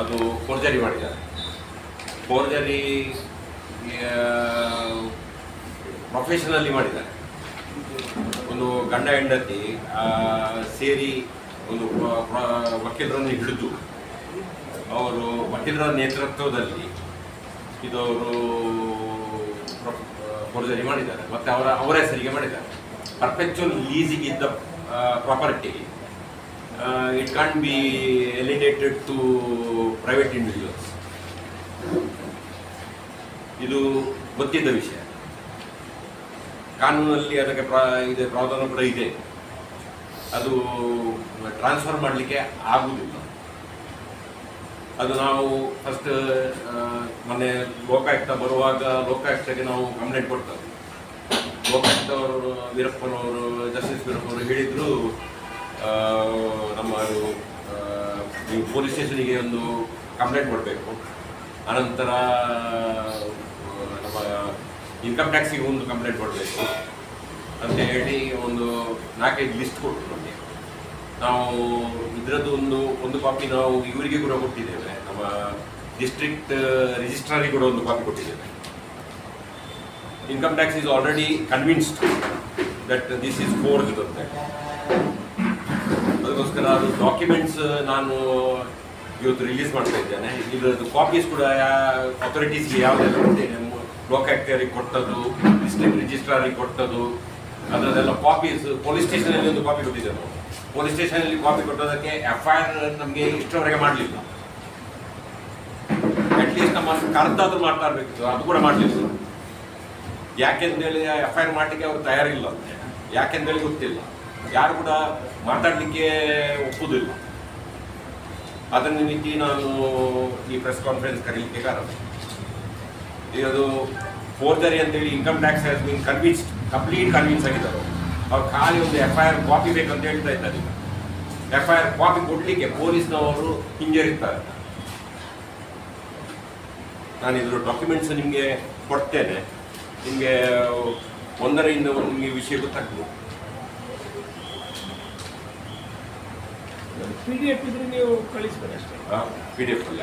ಅದು ಫೋರ್ಜರಿ ಮಾಡಿದ್ದಾರೆ. ಫೋರ್ಜರಿ ಪ್ರೊಫೆಷನಲ್ಲಿ ಮಾಡಿದ್ದಾರೆ. ಒಂದು ಗಂಡ ಹೆಂಡತಿ ಸೇರಿ ಒಂದು ವಕೀಲರನ್ನು ಹಿಡಿದು ಅವರು ವಕೀಲರ ನೇತೃತ್ವದಲ್ಲಿ ಇದು ಅವರು ಫೋರ್ಜರಿ ಮಾಡಿದ್ದಾರೆ. ಮತ್ತು ಅವರ ಅವರ ಹೆಸರಿಗೆ ಮಾಡಿದ್ದಾರೆ. ಪರ್ಫೆಕ್ಚುಲ್ ಲೀಸಿಗೆ ಇದ್ದ property it can't be alienated to private individuals ಇದು ಗೊತ್ತಿದ್ದ ವಿಷಯ. ಕಾನೂನಲ್ಲಿ ಅದಕ್ಕೆ ಪ್ರಾ, ಇದೆ ಪ್ರಾವಧಾನ ಕೂಡ ಇದೆ. ಅದು ಟ್ರಾನ್ಸ್ಫರ್ ಮಾಡಲಿಕ್ಕೆ ಆಗುವುದಿಲ್ಲ ಅದು ನಾವು ಫಸ್ಟ್ ಮೊನ್ನೆ ಲೋಕಾಯುಕ್ತ ಬರುವಾಗ ಲೋಕಾಯುಕ್ತಗೆ ನಾವು ಕಂಪ್ಲೇಂಟ್ ಕೊಡ್ತೇವೆ ಲೋಕಾಯುಕ್ತವರು ವೀರಪ್ಪನವರು ಜಸ್ಟಿಸ್ ವೀರಪ್ಪನವರು ಹೇಳಿದ್ರು ನಮ್ಮ ನೀವು ಪೊಲೀಸ್ ಸ್ಟೇಷನಿಗೆ ಒಂದು ಕಂಪ್ಲೇಂಟ್ ಕೊಡಬೇಕು. ಅನಂತರ, ನಮ್ಮ ಇನ್ಕಮ್ ಟ್ಯಾಕ್ಸಿಗೆ ಒಂದು ಕಂಪ್ಲೇಂಟ್ ಕೊಡಬೇಕು. ಅಂತ ಹೇಳಿ ಒಂದು ನಾಲ್ಕೈದು ಲಿಸ್ಟ್ ಕೊಟ್ಟರು ನಮಗೆ. ನಾವು ಇದರದ್ದು ಒಂದು ಒಂದು ಕಾಪಿ ನಾವು ಇವರಿಗೆ ಕೂಡ ಕೊಟ್ಟಿದ್ದೇವೆ. ನಮ್ಮ ಡಿಸ್ಟ್ರಿಕ್ಟ್ ರಿಜಿಸ್ಟ್ರಾರಿಗೆ ಕೂಡ ಒಂದು ಕಾಪಿ ಕೊಟ್ಟಿದ್ದೇವೆ. Income tax is already convinced that this is for ಅಂತ. ಅದಕ್ಕೋಸ್ಕರ ಅದು ಡಾಕ್ಯುಮೆಂಟ್ಸ್ ನಾನು ಇವತ್ತು ರಿಲೀಸ್ ಮಾಡ್ತಾ ಇದ್ದೇನೆ. ಇದರದ್ದು ಕಾಪೀಸ್ ಕೂಡ ಅಥಾರಿಟೀಸ್ಗೆ ಯಾವುದೆಲ್ಲ ಕೊಟ್ಟಿದ್ದೇನೆ ಆಕ್ಟರಿಗೆ ಕೊಟ್ಟದ್ದು ಡಿಸ್ಟ್ರಿಕ್ಟ್ ರಿಜಿಸ್ಟ್ರಾರಿಗೆ ಕೊಟ್ಟದ್ದು ಅದರದೆಲ್ಲ ಕಾಪೀಸ್ ಪೊಲೀಸ್ ಸ್ಟೇಷನಲ್ಲಿ ಒಂದು ಕಾಪಿ ಕೊಟ್ಟಿದ್ದೇವೆ ನಾವು ಪೊಲೀಸ್ ಸ್ಟೇಷನಲ್ಲಿ ಕಾಪಿ ಕೊಟ್ಟೋದಕ್ಕೆ ಎಫ್ ಐ ಆರ್ ನಮಗೆ ಇಷ್ಟವರೆಗೆ ಮಾಡಲಿಲ್ಲ. ಅಟ್ಲೀಸ್ಟ್ ನಮ್ಮ ಕರ್ತಾದ್ರೂ ಮಾಡ್ತಾ ಇರಬೇಕಿತ್ತು. ಅದು ಕೂಡ ಮಾಡಲಿಲ್ಲ. ಯಾಕೆಂದೇಳಿ ಎಫ್ ಐ ಆರ್ ಮಾಡಲಿಕ್ಕೆ ಅವರು ತಯಾರಿಲ್ಲ. ಯಾಕೆಂದೇಳಿ ಗೊತ್ತಿಲ್ಲ. ಯಾರು ಕೂಡ ಮಾತಾಡಲಿಕ್ಕೆ ಒಪ್ಪುವುದಿಲ್ಲ ಅದರ ನಿಮಿತ್ತಿ ನಾನು ಈ ಪ್ರೆಸ್ ಕಾನ್ಫರೆನ್ಸ್ ಕರೀಲಿಕ್ಕೆ ಕಾರಣ. ಇದು ಫೋರ್ಜರಿ ಅಂತೇಳಿ income tax has been convince complete convince ಆಗಿದ್ದಾರೆ. ಅವ್ರು ಖಾಲಿ ಒಂದು ಎಫ್ ಐ ಆರ್ ಕಾಪಿ ಬೇಕಂತ ಹೇಳ್ತಾ ಇದ್ದಾರೆ. ಎಫ್ ಐ ಆರ್ ಕಾಪಿ ಕೊಡಲಿಕ್ಕೆ ಪೊಲೀಸ್ನವರು ಹಿಂಜರಿತಾರೆ. ನಾನು ಇದ್ರ ಡಾಕ್ಯುಮೆಂಟ್ಸ್ ನಿಮಗೆ ಕೊಡ್ತೇನೆ. ನಿಮಗೆ ಒಂದರಿಂದ ಒಂದು ನಿಮಗೆ ವಿಷಯ ಗೊತ್ತಾಗ್ತದೆ ಪಿ ಡಿ ಎಫ್ ಇದ್ರೆ ನೀವು ಪಿ ಡಿ ಎಫ್ ಅಲ್ಲ.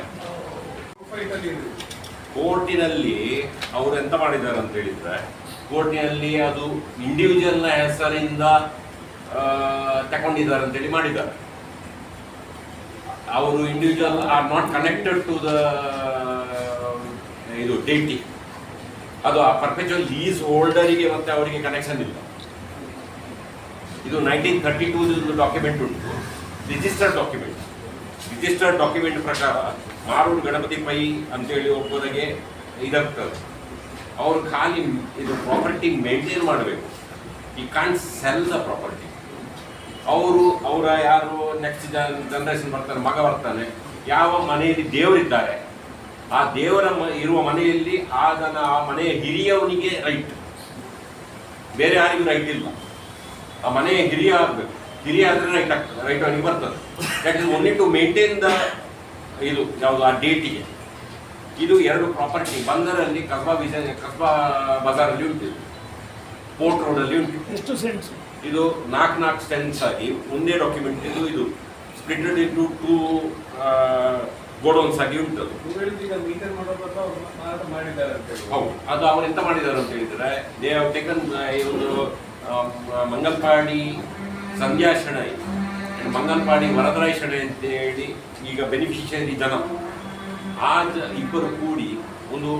ಕೋರ್ಟಿನಲ್ಲಿ ಅವರು ಎಂತ ಮಾಡಿದ್ದಾರೆ ಅಂತ ಹೇಳಿದ್ರೆ ಕೋರ್ಟಿನಲ್ಲಿ ಅದು ಇಂಡಿವಿಜುವಲ್ನ ಹೆಸರಿಂದ ಆ, ತಗೊಂಡಿದ್ದಾರೆ ಅಂತೇಳಿ ಮಾಡಿದ್ದಾರೆ. ಅವರು individual are not connected to the ಇದು ಡೇಟಿ ಅದು ಆ ಪರ್ಪೆಚುವಲ್ ಲೀಸ್ ಹೋಲ್ಡರಿಗೆ ಮತ್ತೆ ಅವರಿಗೆ ಕನೆಕ್ಷನ್ ಇಲ್ಲ. ಇದು ನೈನ್ಟೀನ್ ಥರ್ಟಿ ಟೂ ಡಾಕ್ಯುಮೆಂಟ್ ಉಂಟು. ರಿಜಿಸ್ಟರ್ಡ್ ಡಾಕ್ಯುಮೆಂಟ್ ರಿಜಿಸ್ಟರ್ಡ್ ಡಾಕ್ಯುಮೆಂಟ್ ಪ್ರಕಾರ ಮಾರೂರು ಗಣಪತಿ ಪೈ ಅಂತೇಳಿ ಒಬ್ಬರಿಗೆ ಇದಾಗ್ತದೆ. ಅವ್ರು ಖಾಲಿ ಇದು ಪ್ರಾಪರ್ಟಿ ಮೇಂಟೈನ್ ಮಾಡಬೇಕು. ಈ ಕಾಂಟ್ ಸೆಲ್ ದ ಪ್ರಾಪರ್ಟಿ ಅವರು, ಅವರ ಯಾರು ನೆಕ್ಸ್ಟ್ ಜನರೇಷನ್ ಬರ್ತಾರೆ, ಮಗ ಬರ್ತಾನೆ, ಯಾವ ಮನೆಯಲ್ಲಿ ದೇವರಿದ್ದಾರೆ, ಆ ದೇವರ ಇರುವ ಮನೆಯಲ್ಲಿ ಆದನ ಆ ಮನೆಯ ಹಿರಿಯವನಿಗೆ ರೈಟ್ ಬೇರೆ ಯಾರಿಗೂ ರೈಟ್ ಇಲ್ಲ. ಆ ಮನೆಯ ಹಿರಿಯ ಆಗಬೇಕು. ಹಿರಿಯ ಆದರೆ ರೈಟ್ ಆಗ್ತದೆ ರೈಟ್ ಅವನಿಗೆ ಬರ್ತದೆ. That is only to maintain the ಇದು ಯಾವುದು ಆ ಡೇಟಿಗೆ ಇದು ಎರಡು ಪ್ರಾಪರ್ಟಿ ಬಂದರಲ್ಲಿ ಕಸ್ಬಾ ವಿಜಯ ಕಸ್ಬಾ ಬಜಾರಲ್ಲಿ ಉಂಟು ಇದು. ಪೋರ್ಟ್ ರೋಡಲ್ಲಿ ಉಂಟು. ಎಷ್ಟು ಸೆಂಟ್ಸ್ ಇದು ನಾಲ್ಕು ನಾಲ್ಕು ಸ್ಟೆನ್ಸ್ ಆಗಿ ಒಂದೇ ಡಾಕ್ಯುಮೆಂಟ್ ಇದು ಇದು ಸ್ಪ್ಲಿಟೆಡ್ ಇಂಟು ಟೂ ಗೋಡೌನ್ಸ್ ಆಗಿ ಉಂಟು ಅದು ಈಗ ಮೀಟರ್ ಮಾಡೋದಲ್ಲ ಅವ್ರು ಮಾಡಿದ್ದಾರೆ ಅಂತ ಹೇಳಿ ಹೌದು. ಅದು ಅವ್ರು ಎಂತ ಮಾಡಿದ್ದಾರೆ ಅಂತ ಹೇಳಿದ್ರೆ ದೇ ಹವ್ ಟೇಕನ್ ಈ ಒಂದು ಮಂಗಲ್ಪಾಡಿ ಸಂಧ್ಯಾ ಶೆಣೈ ಮಂಗನಪಾಡಿ ವರದರಾಯ್ ಶೆಣೈ ಅಂತ ಹೇಳಿ ಈಗ ಬೆನಿಫಿಷಿಯರಿ ಜನ ಆ ಇಬ್ಬರು ಕೂಡಿ ಒಂದು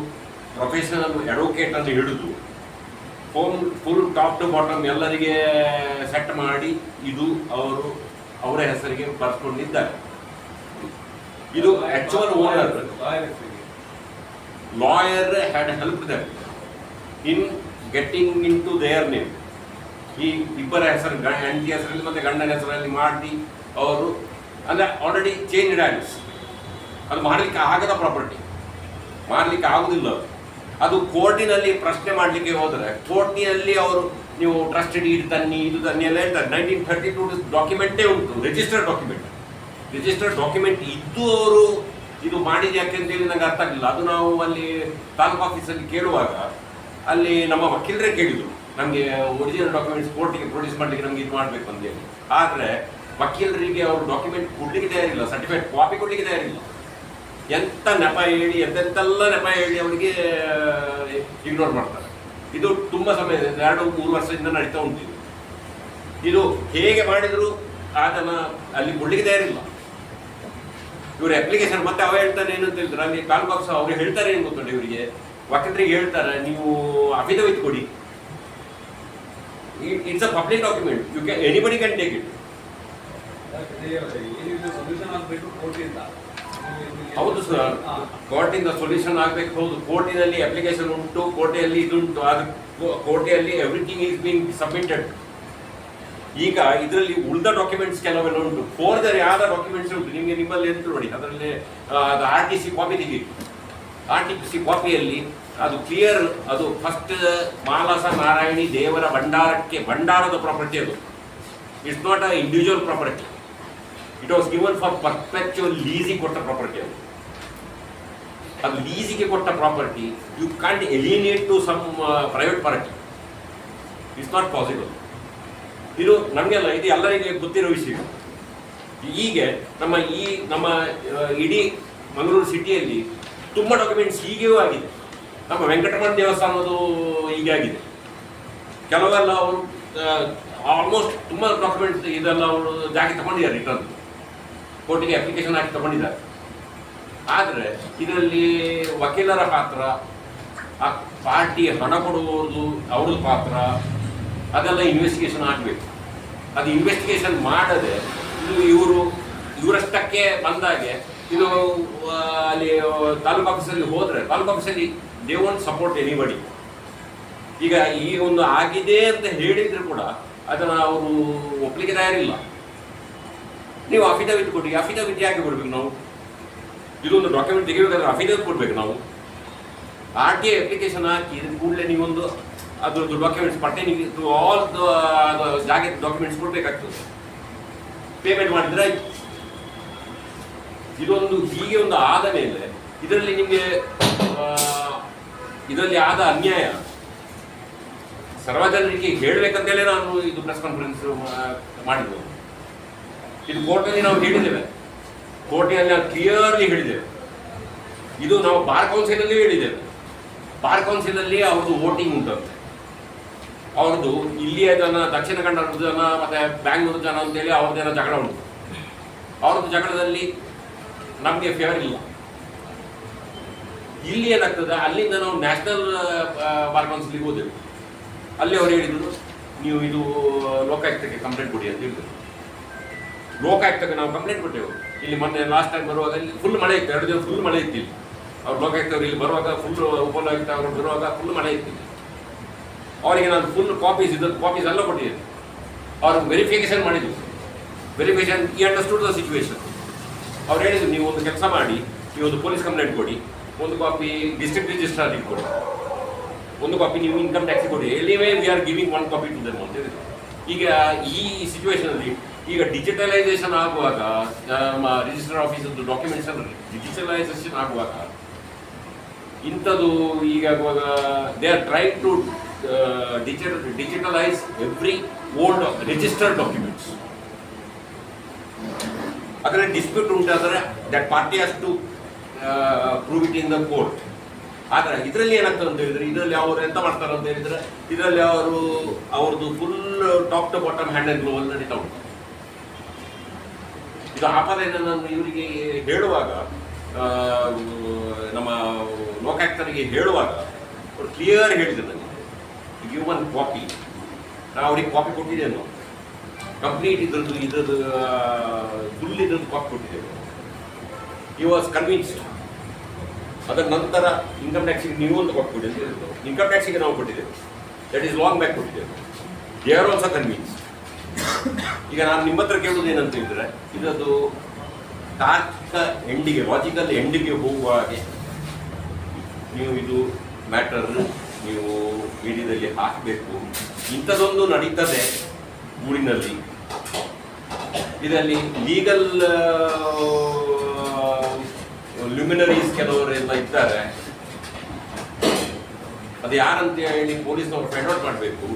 ಪ್ರೊಫೆಷನಲ್ ಅಡ್ವೊಕೇಟ್ ಅಂತ ಹಿಡಿದು phone full top to bottom ಎಲ್ಲರಿಗೆ ಸೆಟ್ ಮಾಡಿ ಇದು ಅವರು ಅವರ ಹೆಸರಿಗೆ ಬರ್ಸ್ಕೊಂಡಿದ್ದಾರೆ. ಇದು actual owner lawyer had help that in getting into their name. ಈ ಇಬ್ಬರ ಹೆಸರು ಗಂಡ ಹೆಂಡತಿ ಹೆಸರಲ್ಲಿ ಮತ್ತು ಗಂಡನ ಹೆಸರಲ್ಲಿ ಮಾಡಿ ಅವರು, ಅಂದರೆ ಆಲ್ರೆಡಿ ಚೇಂಜ್ ಹ್ಯಾಂಡ್ಸ್ ಅದು ಮಾಡಲಿಕ್ಕೆ ಆಗದ ಪ್ರಾಪರ್ಟಿ ಮಾಡಲಿಕ್ಕೆ ಆಗುದಿಲ್ಲ ಅದು. ಕೋರ್ಟಿನಲ್ಲಿ ಪ್ರಶ್ನೆ ಮಾಡಲಿಕ್ಕೆ ಹೋದರೆ ಕೋರ್ಟಿನಲ್ಲಿ ಅವರು ನೀವು ಟ್ರಸ್ಟ್ ಡೀಡ್ ತನ್ನಿ, ಇದು ತನ್ನಿ ಎಲ್ಲ ಹೇಳ್ತಾರೆ. ನೈನ್ಟೀನ್ ಥರ್ಟಿ ಟು ಡಾಕ್ಯುಮೆಂಟೇ ಉಂಟು ರಿಜಿಸ್ಟರ್ಡ್ ಡಾಕ್ಯುಮೆಂಟ್ ರಿಜಿಸ್ಟರ್ಡ್ ಡಾಕ್ಯುಮೆಂಟ್ ಇದ್ದು ಅವರು ಇದು ಮಾಡಿದ ಯಾಕೆ ಅಂತೇಳಿ ನನಗೆ ಅರ್ಥ ಆಗಲಿಲ್ಲ. ಅದು ನಾವು ಅಲ್ಲಿ ತಾಲೂಕು ಆಫೀಸಲ್ಲಿ ಕೇಳುವಾಗ ಅಲ್ಲಿ ನಮ್ಮ ವಕೀಲರೇ ಕೇಳಿದ್ರು. ನಮಗೆ ಒರಿಜಿನಲ್ ಡಾಕ್ಯುಮೆಂಟ್ಸ್ ಕೋರ್ಟಿಗೆ ಪ್ರೊಡ್ಯೂಸ್ ಮಾಡಲಿಕ್ಕೆ ನಮ್ಗೆ ಇದು ಮಾಡಬೇಕು ಅಂತೇಳಿ ಆದರೆ ವಕೀಲರಿಗೆ ಅವರು ಡಾಕ್ಯುಮೆಂಟ್ ಕೊಡ್ಲಿಕ್ಕೆ ತಯಾರಿಲ್ಲ ಸರ್ಟಿಫೈಡ್ ಕಾಪಿ ಕೊಡ್ಲಿಕ್ಕೆ ತಯಾರಿಲ್ಲ ಎಂಥ ನೆಪ ಹೇಳಿ, ಎಂತೆಂತೆಲ್ಲ ನೆಪ ಹೇಳಿ ಅವರಿಗೆ ಇಗ್ನೋರ್ ಮಾಡ್ತಾರೆ. ಇದು ತುಂಬ ಸಮಯ ಎರಡು, ಮೂರು ವರ್ಷದಿಂದ ನಡೀತಾ ಉಂಟು ಇದು. ಇದು ಹೇಗೆ ಮಾಡಿದರೂ ಆತನ ಅಲ್ಲಿ ಕೊಡ್ಲಿಕ್ಕೆ ತಯಾರಿಲ್ಲ ಇವರು ಅಪ್ಲಿಕೇಶನ್ ಮತ್ತೆ ಅವ ಹೇಳ್ತಾನೆ ಏನು ಅಂತ ಹೇಳಿದ್ರೆ ಅಲ್ಲಿ ಕಾಲ್ ಬಾಕ್ಸ್ ಅವ್ರಿಗೆ ಹೇಳ್ತಾರೆ ಏನು ಗೊತ್ತುಂಟು ಇವರಿಗೆ? ವಕೀಲರಿಗೆ ಹೇಳ್ತಾರೆ, ನೀವು ಅಫಿಡವಿಟ್ ಕೊಡಿ. It's it's public document document. You can, anybody can take it. ಹೌದು ಸರ್ ಕೋರ್ಟಿಂದ ಸೊಲ್ಯೂಷನ್ ಆಗ್ಬೇಕು, ಹೌದು. ಕೋರ್ಟಿನಲ್ಲಿ ಅಪ್ಲಿಕೇಶನ್ ಉಂಟು, ಕೋರ್ಟೆಯಲ್ಲಿ ಇದುಂಟು. ಅದು ಕೋರ್ಟೆಯಲ್ಲಿ ಎವ್ರಿಥಿಂಗ್ ಈಸ್ ಬೀನ್ ಸಬ್ಮಿಟೆಡ್ ಈಗ ಇದರಲ್ಲಿ ಉಳಿದ ಡಾಕ್ಯುಮೆಂಟ್ಸ್ ಕೆಲವೆಲ್ಲ ಉಂಟು. ಫೋರ್ದರ್ ಯಾವ ಡಾಕ್ಯುಮೆಂಟ್ಸ್ ಉಂಟು. ನಿಮಗೆ ನಿಮ್ಮಲ್ಲಿ ಎಂತ ನೋಡಿ? ಅದರಲ್ಲಿ ಅದು ಆರ್ ಟಿ ಸಿ ಕಾಪಿ ತೆಗಿ ಆರ್ ಟಿ ಸಿ ಕಾಪಿಯಲ್ಲಿ ಅದು ಕ್ಲಿಯರ್ ಅದು ಫಸ್ಟ್ ಮಾಲಸ ನಾರಾಯಣಿ ದೇವರ ಭಂಡಾರಕ್ಕೆ ಭಂಡಾರದ ಪ್ರಾಪರ್ಟಿ ಅದು. It's not a individual property it was given for perpetual ಲೀಸಿಗೆ ಕೊಟ್ಟ ಪ್ರಾಪರ್ಟಿ ಅದು. ಅದು ಲೀಸಿಗೆ ಕೊಟ್ಟ property you can't alienate to some private party it's not possible ಇದು ನಮಗೆಲ್ಲ ಇದು ಎಲ್ಲರಿಗೆ ಗೊತ್ತಿರೋ ವಿಷಯ. ಈಗ ನಮ್ಮ ಈ ನಮ್ಮ ಆ, ಇಡೀ ಮಂಗಳೂರು ಸಿಟಿಯಲ್ಲಿ ತುಂಬ ಡಾಕ್ಯುಮೆಂಟ್ಸ್ ಹೀಗೆಯೂ ಆಗಿದೆ. ನಮ್ಮ ವೆಂಕಟರಮಣ ದೇವಸ್ಥಾನದ್ದು ಹೀಗೆ ಆಗಿದೆ. ಕೆಲವೆಲ್ಲ ಅವರು ಆಲ್ಮೋಸ್ಟ್ ತುಂಬ ಡಾಕ್ಯುಮೆಂಟ್ಸ್ ಇದೆಲ್ಲ ಅವರು ಜಾಗಿ ತಗೊಂಡಿದ್ದಾರೆ ರಿಟರ್ನ್ ಕೋರ್ಟಿಗೆ ಅಪ್ಲಿಕೇಶನ್ ಹಾಕಿ ತಗೊಂಡಿದ್ದಾರೆ. ಆದರೆ ಇದರಲ್ಲಿ ವಕೀಲರ ಪಾತ್ರ, ಆ ಪಾರ್ಟಿ ಹಣ ಕೊಡುವುದು ಅವ್ರದ್ದು ಪಾತ್ರ, ಅದೆಲ್ಲ ಇನ್ವೆಸ್ಟಿಗೇಷನ್ ಆಗಬೇಕು. ಅದು ಇನ್ವೆಸ್ಟಿಗೇಷನ್ ಮಾಡದೆ ಇವರು, ಇವರಷ್ಟಕ್ಕೆ ಬಂದಾಗೆ ಇದು ಅಲ್ಲಿ ತಾಲೂಕು ಆಫೀಸಲ್ಲಿ ಹೋದರೆ, ತಾಲೂಕು ಆಫೀಸಲ್ಲಿ ದೇ ವೋಂಟ್ ಸಪೋರ್ಟ್ ಎನಿಬಡಿ ಈಗ ಈ ಒಂದು ಆಗಿದೆ ಅಂತ ಹೇಳಿದ್ರು ಕೂಡ ಅದನ್ನು ಅವರು ಒಪ್ಪಲಿಕ್ಕೆ ತಯಾರಿಲ್ಲ. ನೀವು ಅಫಿಡವಿಟ್ ಕೊಡಿ ಅಫಿಡವಿಟ್ ಯಾಕೆ ಕೊಡ್ಬೇಕು ನಾವು? ಇದೊಂದು ಡಾಕ್ಯುಮೆಂಟ್ ತೆಗಿಬೇಕಾದ್ರೆ ಅಫಿಡವಿಟ್ ಕೊಡ್ಬೇಕು ನಾವು. ಆರ್ ಟಿ ಐ ಅಪ್ಲಿಕೇಶನ್ ಹಾಕಿ ಇದ್ರ ಕೂಡಲೇ ನೀವೊಂದು ಅದ್ರದ್ದು ಡಾಕ್ಯುಮೆಂಟ್ಸ್ ಪಟ್ಟೆ ಆಲ್ ಜಾಗದ ಡಾಕ್ಯುಮೆಂಟ್ಸ್ ಕೊಡಬೇಕಾಗ್ತದೆ. ಪೇಮೆಂಟ್ ಮಾಡಿದ್ರೆ ಆಯ್ತು. ಇದೊಂದು ಹೀಗೆ ಒಂದು ಆದ ಮೇಲೆ ಇದರಲ್ಲಿ ನಿಮಗೆ ಇದರಲ್ಲಿ ಆದ ಅನ್ಯಾಯ. ಸರ್ವಜನರಿಗೆ ಹೇಳಬೇಕಂತೇಳಿ ನಾನು ಇದು ಪ್ರೆಸ್ ಕಾನ್ಫರೆನ್ಸ್ ಮಾಡಿದ್ದು. ಇದು ಕೋರ್ಟಲ್ಲಿ ನಾವು ಹೇಳಿದ್ದೇವೆ. ಕೋರ್ಟಿನಲ್ಲಿ ನಾವು ಕ್ಲಿಯರ್ಲಿ ಹೇಳಿದ್ದೇವೆ. ಇದು ನಾವು ಬಾರ್ ಕೌನ್ಸಿಲಲ್ಲಿ ಹೇಳಿದ್ದೇವೆ. ಬಾರ್ ಕೌನ್ಸಿಲಲ್ಲಿ ಅವ್ರದ್ದು ವೋಟಿಂಗ್ ಉಂಟಂತೆ. ಅವ್ರದ್ದು ಇಲ್ಲಿಯ ಜನ, ದಕ್ಷಿಣ ಕನ್ನಡ ಜನ, ಮತ್ತೆ ಬ್ಯಾಂಗ್ಳೂರು ಜನ ಅಂತೇಳಿ ಅವ್ರದ್ದೇನೋ ಜಗಳ ಉಂಟು. ಅವ್ರದ್ದು ಜಗಳದಲ್ಲಿ ನಮಗೆ ಫೇವರ್ ಇಲ್ಲ. ಇಲ್ಲಿ ಏನಾಗ್ತದೆ? ಅಲ್ಲಿಂದ ನಾವು ನ್ಯಾಷನಲ್ ಬಾರ್ ಕೌನ್ಸಿಲಿಗೆ ಹೋದೆವು. ಅಲ್ಲಿ ಅವ್ರು ಹೇಳಿದ್ರು, ನೀವು ಇದು ಲೋಕಾಯುಕ್ತಕ್ಕೆ ಕಂಪ್ಲೇಂಟ್ ಕೊಡಿ ಅಂತ ಹೇಳಿದ್ರು. ಲೋಕಾಯುಕ್ತಕ್ಕೆ ನಾವು ಕಂಪ್ಲೇಂಟ್ ಕೊಟ್ಟೆವು. ಇಲ್ಲಿ ಮೊನ್ನೆ ಲಾಸ್ಟ್ ಟೈಮ್ ಬರುವಾಗ ಇಲ್ಲಿ ಫುಲ್ ಮಳೆ ಇತ್ತು. ಎರಡು ದಿನ ಫುಲ್ ಮಳೆ ಇತ್ತು ಇಲ್ಲಿ. ಅವ್ರು ಲೋಕಾಯುಕ್ತವ್ರು ಇಲ್ಲಿ ಬರುವಾಗ ಫುಲ್ ಉಪಲೋಕಾಯುಕ್ತ ಅವರು ಬರುವಾಗ ಫುಲ್ ಮಳೆ ಇತ್ತು ಅವರಿಗೆ ನಾನು ಫುಲ್ ಕಾಪೀಸ್ ಇದ್ದದ್ದು ಕಾಪೀಸ್ ಎಲ್ಲ ಕೊಟ್ಟಿದ್ದೆ ಅವ್ರಿಗೆ ವೆರಿಫಿಕೇಶನ್ ಮಾಡಿದ್ರು. ವೆರಿಫಿಕೇಶನ್ ಈ ಅಂಡರ್ಸ್ಟುಡ್ ದ ಸಿಚುವೇಶನ್ ಅವ್ರು ಹೇಳಿದ್ರು, ನೀವು ಒಂದು ಕೆಲಸ ಮಾಡಿ, ನೀವು ಒಂದು ಪೊಲೀಸ್ ಕಂಪ್ಲೇಂಟ್ ಕೊಡಿ, ಒಂದು ಕಾಪಿ ಡಿಸ್ಟ್ರಿಕ್ಟ್ ರಿಜಿಸ್ಟ್ರಾರ್ ಕೊಡಿ. ಒಂದು ಕಾಪಿ ನೀವು ಇನ್ಕಮ್ ಟ್ಯಾಕ್ಸ್ ಕೊಡಿ. Anyway we are giving one copy to them ಅಂತ ಹೇಳಿದ್ರು. ಈಗ ಈ ಸಿಚುವೇಷನಲ್ಲಿ ಅಲ್ಲಿ, ಈಗ ಡಿಜಿಟಲೈಸೇಷನ್ ಆಗುವಾಗ ರಿಜಿಸ್ಟರ್ ಆಫೀಸದ್ದು ಡಾಕ್ಯುಮೆಂಟ್ಸ್ ಡಿಜಿಟಲೈಸೇಷನ್ ಆಗುವಾಗ, ಇಂಥದ್ದು ಈಗ ಆಗುವಾಗ they are try to digital digitalise every old registered documents ಅದರಲ್ಲಿ ಡಿಸ್ಪ್ಯೂಟ್ ಉಂಟಾದರೆ that party has to prove it in the court ಆದರೆ ಇದರಲ್ಲಿ ಏನಾಗ್ತದೆ ಅಂತ ಹೇಳಿದ್ರೆ, ಇದರಲ್ಲಿ ಅವರು ಎಂತ ಮಾಡ್ತಾರೆ ಅಂತ ಹೇಳಿದ್ರೆ, ಇದರಲ್ಲಿ ಅವರು, ಅವ್ರದ್ದು full top to bottom hand and glove ನಡೀತಾ ಉಂಟು. ಇದು ಆಪದ ನಾನು ಇವರಿಗೆ ಹೇಳುವಾಗ ನಮ್ಮ ಲೋಕಾಯುಕ್ತರಿಗೆ ಹೇಳುವಾಗ, ಅವರು ಕ್ಲಿಯರ್ ಹೇಳಿದ್ರು ನನಗೆ. ಗಿವ್ ಒನ್ ಕಾಪಿ ನಾನು ಅವ್ರಿಗೆ ಕಾಪಿ ಕೊಟ್ಟಿದ್ದೇವೆ ನಾವು ಕಂಪ್ಲೀಟ್ ಇದ್ರದ್ದು ಇದ್ರದ್ದು ಫುಲ್ ಇದ್ರದ್ದು ಕಾಪಿ ಕೊಟ್ಟಿದ್ದೇವೆ ಈ ವಾಸ್ ಕನ್ವಿನ್ಸ್ಡ್ ಅದರ ನಂತರ ಇನ್ಕಮ್ ಟ್ಯಾಕ್ಸಿಗೆ ನೀವು ಕೊಟ್ಟು ಕೊಡಿ ಅಂತ ಇನ್ಕಮ್ ಟ್ಯಾಕ್ಸಿಗೆ ನಾವು ಕೊಟ್ಟಿದ್ದೇವೆ. ದಟ್ ಈಸ್ ಲಾಂಗ್ ಬ್ಯಾಕ್ ಕೊಟ್ಟಿದ್ದೇವೆ. ದೇ ಆರ್ ಆಲ್ಸೋ ಕನ್ವಿನ್ಸ್ ಈಗ ನಾನು ನಿಮ್ಮ ಹತ್ರ ಕೇಳೋದು ಏನಂತ ಹೇಳಿದ್ರೆ, ಇದರದ್ದು ತಾರ್ಕಿಕ ಎಂಡಿಗೆ ಲಾಜಿಕಲ್ ಎಂಡಿಗೆ ಹೋಗುವ ಹಾಗೆ ನೀವು ಇದು ಮ್ಯಾಟರ್ ನೀವು ಮೀಡಿಯಾದಲ್ಲಿ ಹಾಕಬೇಕು. ಇಂಥದ್ದೊಂದು ನಡೀತದೆ ಊರಿನಲ್ಲಿ. ಇದರಲ್ಲಿ ಲೀಗಲ್ ಲ್ಯುಮಿನರೀಸ್ ಕೆಲವರೆಲ್ಲ ಇದ್ದಾರೆ. ಅದು ಯಾರಂತ ಹೇಳಿ ಪೊಲೀಸ್ನವ್ರು ಫೈಂಡ್ ಔಟ್ ಮಾಡಬೇಕು.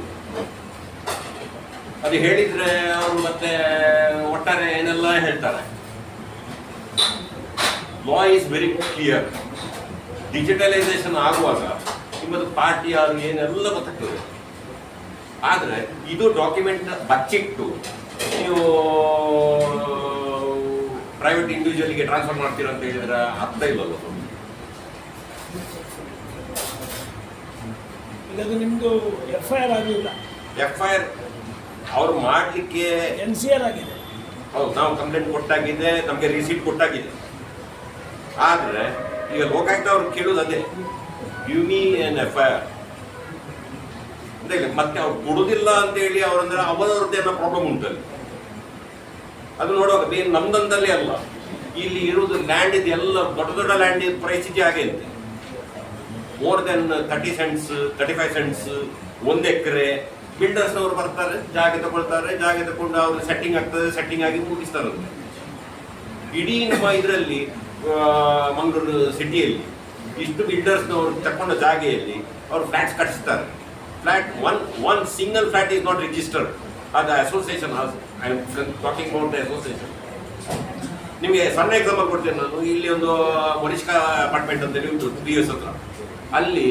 ಅದು ಹೇಳಿದ್ರೆ ಅವರು ಮತ್ತೆ ಒಟ್ಟಾರೆ ಏನೆಲ್ಲ ಹೇಳ್ತಾರೆ. Law is very clear digitalisation ಆಗುವಾಗ ನಿಮ್ಮದು ಪಾರ್ಟಿ ಯಾರು ಏನೆಲ್ಲ ಗೊತ್ತಾಗ್ತದೆ. ಆದರೆ ಇದು ಡಾಕ್ಯುಮೆಂಟ್ ಬಚ್ಚಿಟ್ಟು ನೀವು ಪ್ರೈವೇಟ್ ಇಂಡಿವಿಜುವಲ್ಗೆ ಟ್ರಾನ್ಸ್ಫರ್ ಮಾಡ್ತೀರ ಅಂತ ಹೇಳಿದ್ರೆ ಅರ್ಥ ಇಲ್ಲಲ್ಲ ಈಗ ಅದು ನಿಮ್ದು ಎಫ್ ಐ ಆರ್ ಆಗಿಲ್ಲ ಎಫ್ ಐ ಆರ್ ಅವ್ರು ಮಾಡಲಿಕ್ಕೆ ಎನ್ ಸಿ ಆರ್ ಆಗಿದೆ. ಹೌದು ನಾವು ಕಂಪ್ಲೇಂಟ್ ಕೊಟ್ಟಾಗಿದೆ ನಮಗೆ ರಿಸೀಟ್ ಕೊಟ್ಟಾಗಿದೆ. ಆದರೆ ಈಗ ಲೋಕಾಯುಕ್ತ ಅವ್ರು ಕೇಳೋದು ಅದೇ. You mean F I R ಅಂತ ಹೇಳಿ ಮತ್ತೆ ಅವ್ರು ಕೊಡುದಿಲ್ಲ ಅಂತ ಹೇಳಿ ಅವ್ರಂದ್ರೆ ಅವರವ್ರದ್ದೇ ಪ್ರಾಬ್ಲಮ್ ಉಂಟಲ್ಲಿ ಅದು ನೋಡುವಾಗ ಏನು ನಮ್ದಂದಲ್ಲೇ ಅಲ್ಲ. ಇಲ್ಲಿ ಇರುವುದು ಲ್ಯಾಂಡ್ ಇದೆ ಎಲ್ಲ ದೊಡ್ಡ ದೊಡ್ಡ ಲ್ಯಾಂಡ್ ಇದೆ ಹಾಗೆ ಅಂತೆ more than thirty cents thirty five cents ಒಂದು ಎಕರೆ. ಬಿಲ್ಡರ್ಸ್ನವರು ಬರ್ತಾರೆ, ಜಾಗ ತಗೊಳ್ತಾರೆ. ಜಾಗ ತಗೊಂಡು ಅವ್ರು ಸೆಟ್ಟಿಂಗ್ ಆಗ್ತದೆ ಸೆಟ್ಟಿಂಗ್ ಆಗಿ ಮುಗಿಸ್ತಾರಂತೆ ಇಡೀ ನಮ್ಮ ಇದರಲ್ಲಿ ಮಂಗಳೂರು ಸಿಟಿಯಲ್ಲಿ ಇಷ್ಟು ಬಿಲ್ಡರ್ಸ್ನವರು ತಗೊಂಡ ಜಾಗೆಯಲ್ಲಿ ಅವರು ಫ್ಲ್ಯಾಟ್ಸ್ ಕಟ್ಟಿಸ್ತಾರೆ flat one one single flat the association registered ಅದು association I talking the association ನಿಮಗೆ ಸಣ್ಣ ಎಕ್ಸಾಂಪಲ್ ಕೊಡ್ತೇನೆ ನಾನು. ಇಲ್ಲಿ ಒಂದು ಮರಿಷ್ಕಾ ಅಪಾರ್ಟ್ಮೆಂಟ್ ಅಂತೇಳಿ ಉಂಟು ಪಿ ಎಸ್ ಹತ್ರ. ಅಲ್ಲಿ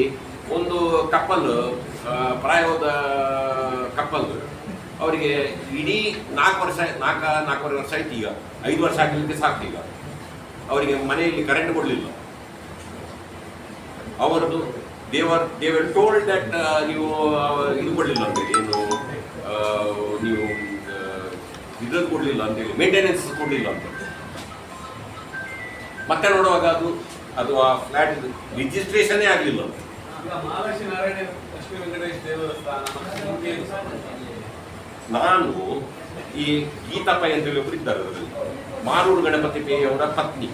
ಒಂದು ಕಪ್ಪಲ್ ಪ್ರಾಯವಾದ ಕಪ್ಪಲ್ ಅವರಿಗೆ ಇಡೀ ನಾಲ್ಕು ವರ್ಷ, ನಾಲ್ಕ, ನಾಲ್ಕೂವರೆ ವರ್ಷ ಆಯ್ತು ಈಗ. ಐದು ವರ್ಷ ಆಗಲಿಕ್ಕೆ ಸಾಕು ಈಗ. ಅವರಿಗೆ ಮನೆಯಲ್ಲಿ ಕರೆಂಟ್ ಕೊಡಲಿಲ್ಲ. ಅವರದ್ದು ದೇವರ್ ದೇವರ್ ಟೋಲ್ಡ್ ದಟ್ ನೀವು ಇದು ಕೊಡಲಿಲ್ಲ ಅಂತೇಳಿ ಏನು ನೀವು ಇದ್ರದ್ದು ಕೊಡಲಿಲ್ಲ ಅಂತೇಳಿ ಮೇಂಟೆನೆನ್ಸ್ ಕೊಡಲಿಲ್ಲ ಅಂತ ಮತ್ತೆ ನೋಡುವಾಗ ಅದು ಅದು ಆ ಫ್ಲಾಟ್ ರಿಜಿಸ್ಟ್ರೇಷನ್ನೇ ಆಗಲಿಲ್ಲ ಅಂತ? ನಾನು ಈ ಗೀತಪ್ಪ ಅಂತ ಹೇಳಿ ಒಬ್ರು ಇದ್ದಾರೆ ಅದರಲ್ಲಿ. ಮಾರೂರು ಗಣಪತಿ ಪೇಯವರ ಪತ್ನಿ.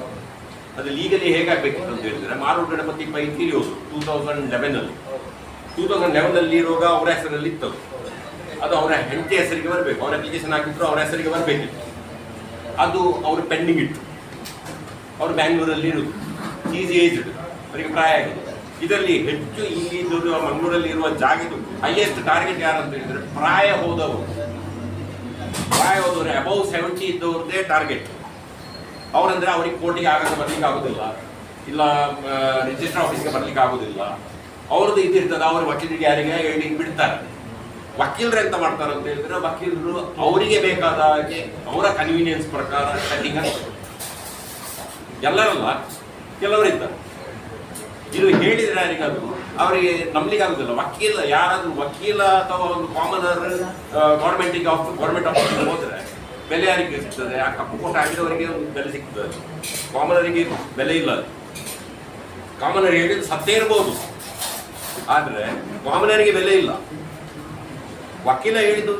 ಅದು ಲೀಗಲಿ ಹೇಗಾಗಬೇಕಿತ್ತು ಅಂತ ಹೇಳಿದ್ರೆ ಮಾರು ಗಣಪತಿ ಬೈ ತಿಳಿಯೋದು ಟೂ ತೌಸಂಡ್ ಲೆವೆನಲ್ಲಿ ಟೂ ತೌಸಂಡ್ ಲೆವೆನಲ್ಲಿ ಇರುವಾಗ ಅವರ ಹೆಸರಲ್ಲಿ ಇತ್ತು ಅದು. ಅವರ ಹೆಂಡತಿ ಹೆಸರಿಗೆ ಬರಬೇಕು. ಅವ್ರ ಅಪ್ಲಿಕೇಶನ್ ಹಾಕಿದ್ರು ಅವರ ಹೆಸರಿಗೆ ಬರಬೇಕಿತ್ತು. ಅದು ಅವರು ಪೆಂಡಿಂಗ್ ಇತ್ತು. ಅವರು ಬ್ಯಾಂಗ್ಳೂರಲ್ಲಿ ಇರುವುದು ಈಸ್ ಏಜ್ಡ್ ಅವರಿಗೆ ಪ್ರಾಯ ಆಗಿದೆ. ಇದರಲ್ಲಿ ಹೆಚ್ಚು ಇಲ್ಲಿ ಮಂಗಳೂರಲ್ಲಿ ಇರುವ ಜಾಗದು ಹೈಯೆಸ್ಟ್ ಟಾರ್ಗೆಟ್ ಯಾರು ಅಂತ ಹೇಳಿದ್ರೆ, ಪ್ರಾಯ ಹೋದವರು. ಪ್ರಾಯ ಹೋದವರು ಅಬೌವ್ ಸೆವೆಂಟಿ ಇದ್ದವ್ರದ್ದೇ ಟಾರ್ಗೆಟ್ ಅವರಂದ್ರೆ ಅವ್ರಿಗೆ ಕೋರ್ಟಿಗೆ ಆಗಾಗ ಬರ್ಲಿಕ್ಕೆ ಆಗೋದಿಲ್ಲ. ಇಲ್ಲ ರಿಜಿಸ್ಟರ್ ಆಫೀಸ್ಗೆ ಬರ್ಲಿಕ್ಕೆ ಆಗೋದಿಲ್ಲ. ಅವ್ರದ್ದು ಇದಿರ್ತದೆ ಅವ್ರ ವಕೀಲರಿಗೆ ಯಾರಿಗೆ ಹೇಳಿ ಬಿಡ್ತಾರೆ. ವಕೀಲರು ಎಂತ ಮಾಡ್ತಾರೆ ಅಂತ ಹೇಳಿದ್ರೆ ವಕೀಲರು ಅವರಿಗೆ ಬೇಕಾದ ಹಾಗೆ ಅವರ ಕನ್ವೀನಿಯನ್ಸ್ ಪ್ರಕಾರ ಸೆಟ್ಟಿಂಗ್ ಎಲ್ಲರಲ್ಲ ಕೆಲವರಿದ್ದಾರೆ ಇದು ಹೇಳಿದ್ರೆ ಯಾರಿಗಾದ್ರು, ಅವರಿಗೆ ನಂಬಲಿಕ್ಕೆ ಆಗುದಿಲ್ಲ. ವಕೀಲ, ಯಾರಾದ್ರೂ ವಕೀಲ ಅಥವಾ ಒಂದು ಕಾಮನರ್ ಗೌರ್ಮೆಂಟಿಗೆ ಗೌರ್ಮೆಂಟ್ ಆಫೀಸ್ ಹೋದ್ರೆ ಬೆಲೆ ಯಾರಿಗೆ ಸಿಗ್ತದೆ? ಆ ಕಪ್ಪು ಹಾಕಿದವರಿಗೆ ಒಂದು ಬೆಲೆ ಸಿಗ್ತದೆ. ಕಾಮನರಿಗೆ ಬೆಲೆ ಇಲ್ಲ ಕಾಮನರಿಗೆ ಸತ್ತೇ ಇರ್ಬೋದು. ಆದ್ರೆ ಕಾಮನರಿಗೆ ಬೆಲೆ ಇಲ್ಲ. ವಕೀಲ ಹೇಳಿದ್ದು